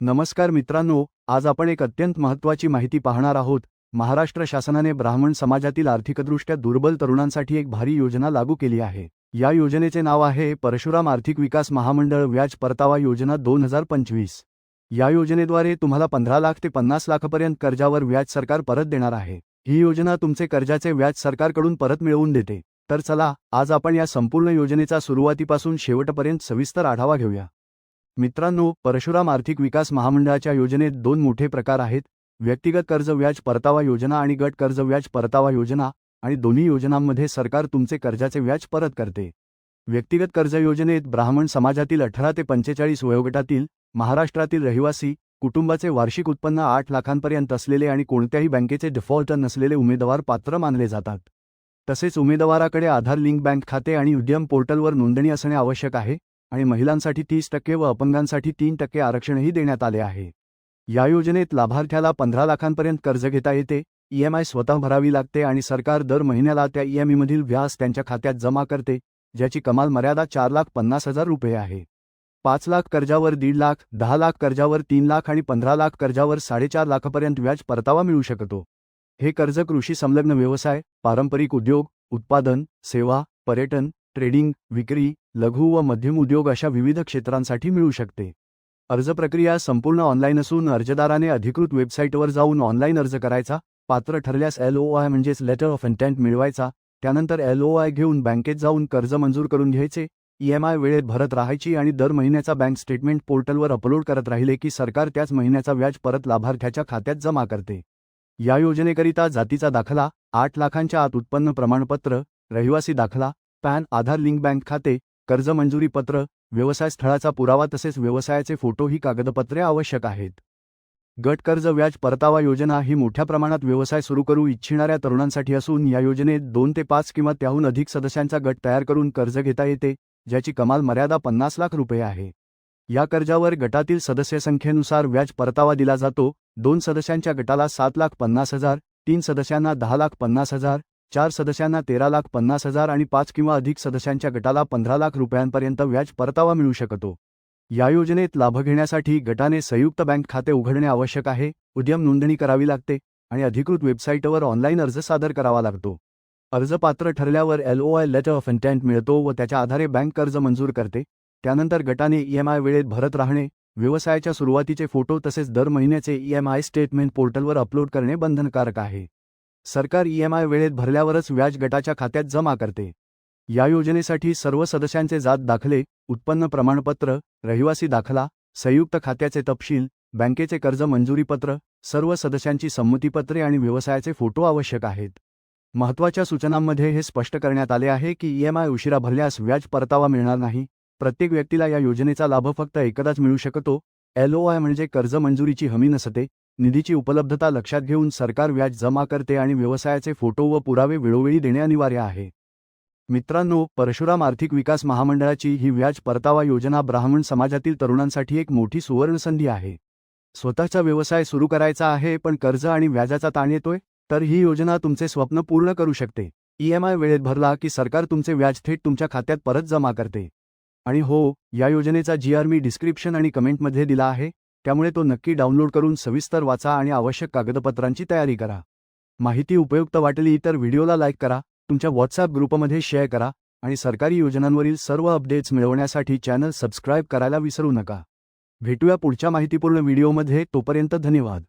नमस्कार मित्रांनो आज आपण एक अत्यंत महत्त्वाची माहिती पाहणार आहोत. महाराष्ट्र शासनाने ब्राह्मण समाजातील आर्थिकदृष्ट्या दुर्बल तरुणांसाठी एक भारी योजना लागू केली आहे. या योजनेचे नाव आहे परशुराम आर्थिक विकास महामंडळ व्याज परतावा योजना दोन हजार पंचवीस. या योजनेद्वारे तुम्हाला पंधरा लाख ते पन्नास लाखापर्यंत कर्जावर व्याज सरकार परत देणार आहे. ही योजना तुमचे कर्जाचे व्याज सरकारकडून परत मिळवून देते. तर चला आज आपण या संपूर्ण योजनेचा सुरुवातीपासून शेवटपर्यंत सविस्तर आढावा घेऊया. मित्रांनो परशुराम आर्थिक विकास महामंडळाच्या योजनेत दोन मोठे प्रकार आहेत. व्यक्तिगत कर्ज व्याज परतावा योजना आणि गट कर्ज व्याज परतावा योजना आणि दोन्ही योजनांमध्ये सरकार तुमचे कर्जाचे व्याज परत करते. व्यक्तिगत कर्ज योजनेत ब्राह्मण समाजातील अठरा ते पंचेचाळीस वयोगटातील महाराष्ट्रातील रहिवासी कुटुंबाचे वार्षिक उत्पन्न आठ लाखांपर्यंत असलेले आणि कोणत्याही बँकेचे डिफॉल्टर नसलेले उमेदवार पात्र मानले जातात. तसेच उमेदवाराकडे आधार लिंक बँक खाते आणि उद्यम पोर्टलवर नोंदणी असणे आवश्यक आहे. आणि महिलांसाठी तीस टक्के व अपंगांसाठी तीन टक्के आरक्षणही देण्यात आले आहे. या योजनेत लाभार्थ्याला पंधरा लाखांपर्यंत कर्ज घेता येते ईएमआय स्वतः भरावी लागते आणि सरकार दर महिन्याला त्या ईएमईमधील व्याज त्यांच्या खात्यात जमा करते ज्याची कमाल मर्यादा चार लाख पन्नास हजार रुपये आहे. पाच लाख कर्जावर दीड लाख दहा लाख कर्जावर तीन लाख आणि पंधरा लाख कर्जावर साडेचार लाखापर्यंत व्याज परतावा मिळू शकतो. हे कर्ज कृषी संलग्न व्यवसाय पारंपरिक उद्योग उत्पादन सेवा पर्यटन ट्रेडिंग विक्री लघु व मध्यम उद्योग अशा विविध क्षेत्रांसाठी मिळू शकते. अर्ज प्रक्रिया संपूर्ण ऑनलाईन असून अर्जदाराने अधिकृत वेबसाईटवर जाऊन ऑनलाईन अर्ज करायचा पात्र ठरल्यास एल ओ आय म्हणजेच लेटर ऑफ इंटेंट मिळवायचा त्यानंतर एल ओ आय घेऊन बँकेत जाऊन कर्ज मंजूर करून घ्यायचे ईएमआय वेळेत भरत राहायची आणि दर महिन्याचा बँक स्टेटमेंट पोर्टलवर अपलोड करत राहिले की सरकार त्याच महिन्याचा व्याज परत लाभार्थ्याच्या खात्यात जमा करते. या योजनेकरिता जातीचा दाखला आठ लाखांच्या आत उत्पन्न प्रमाणपत्र रहिवासी दाखला पॅन आधार लिंक बँक खाते कर्ज मंजुरी पत्र व्यवसाय स्थळाचा पुरावा तसेच व्यवसायाचे फोटो ही कागदपत्रे आवश्यक आहेत. गट कर्ज व्याज परतावा योजना ही मोठ्या प्रमाणात व्यवसाय सुरू करू इच्छिणाऱ्या तरुणांसाठी असून या योजनेत दोन ते पाच किंवा त्याहून अधिक सदस्यांचा गट तयार करून कर्ज घेता येते ज्याची कमाल मर्यादा पन्नास लाख रुपये आहे. या कर्जावर गटातील सदस्य संख्येनुसार व्याज परतावा दिला जातो दोन सदस्यांच्या गटाला सात लाख पन्नास हजार तीन सदस्यांना दहा लाख पन्नास हजार चार सदस्यांना तेरा लाख पन्नास हजार आणि पाच किंवा अधिक सदस्यांच्या गटाला पंधरा लाख रुपयांपर्यंत व्याज परतावा मिळू शकतो. या योजनेत लाभ घेण्यासाठी गटाने संयुक्त बँक खाते उघडणे आवश्यक आहे उद्यम नोंदणी करावी लागते आणि अधिकृत वेबसाईटवर ऑनलाईन अर्ज सादर करावा लागतो. अर्ज पात्र ठरल्यावर LOI I letter of intent मिळतो व त्याच्या आधारे बँक कर्ज मंजूर करते. त्यानंतर गटाने ईएमआय वेळेत भरत राहणे व्यवसायाच्या सुरुवातीचे फोटो तसेच दर महिन्याचे ईएमआय स्टेटमेंट पोर्टलवर अपलोड करणे बंधनकारक आहे. सरकार ईएमआय वेळेत भरल्यावरच व्याज गटाच्या खात्यात जमा करते. या योजनेसाठी सर्व सदस्यांचे जात दाखले उत्पन्न प्रमाणपत्र रहिवासी दाखला संयुक्त खात्याचे तपशील बँकेचे कर्ज मंजुरीपत्र सर्व सदस्यांची संमतीपत्रे आणि व्यवसायाचे फोटो आवश्यक आहेत. महत्त्वाच्या सूचनांमध्ये हे स्पष्ट करण्यात आले आहे की ईएमआय उशिरा भरल्यास व्याज परतावा मिळणार नाही. प्रत्येक व्यक्तीला या योजनेचा लाभ फक्त एकदाच मिळू शकतो. एलओआय म्हणजे कर्ज मंजुरीची हमी नसते. निधीची उपलब्धता लक्षात घेऊन सरकार व्याज जमा करते आणि व्यवसायाचे फोटो व पुरावे वेळोवेळी देणे अनिवार्य आहे. मित्रांनो परशुराम आर्थिक विकास महामंडळाची ही व्याज परतावा योजना ब्राह्मण समाजातील तरुणांसाठी एक मोठी सुवर्णसंधी आहे. स्वतःचा व्यवसाय सुरू करायचा आहे पण कर्ज आणि व्याजाचा ताण येतोय तर ही योजना तुमचे स्वप्न पूर्ण करू शकते. ईएमआय वेळेत भरला की सरकार तुमचे व्याज थेट तुमच्या खात्यात परत जमा करते. आणि हो या योजनेचा जी आर मी डिस्क्रिप्शन आणि कमेंटमध्ये दिला आहे. त्यामुळे तो नक्की डाउनलोड करून सविस्तर वाचा आणि आवश्यक कागदपत्रांची तयारी करा. माहिती उपयुक्त वाटली तर व्हिडिओला लाईक करा तुमच्या व्हॉट्सॲप ग्रुपमध्ये शेअर करा आणि सरकारी योजनांवरील सर्व अपडेट्स मिळवण्यासाठी चॅनल सबस्क्राईब करायला विसरू नका. भेटूया पुढच्या माहितीपूर्ण व्हिडिओमध्ये तोपर्यंत धन्यवाद.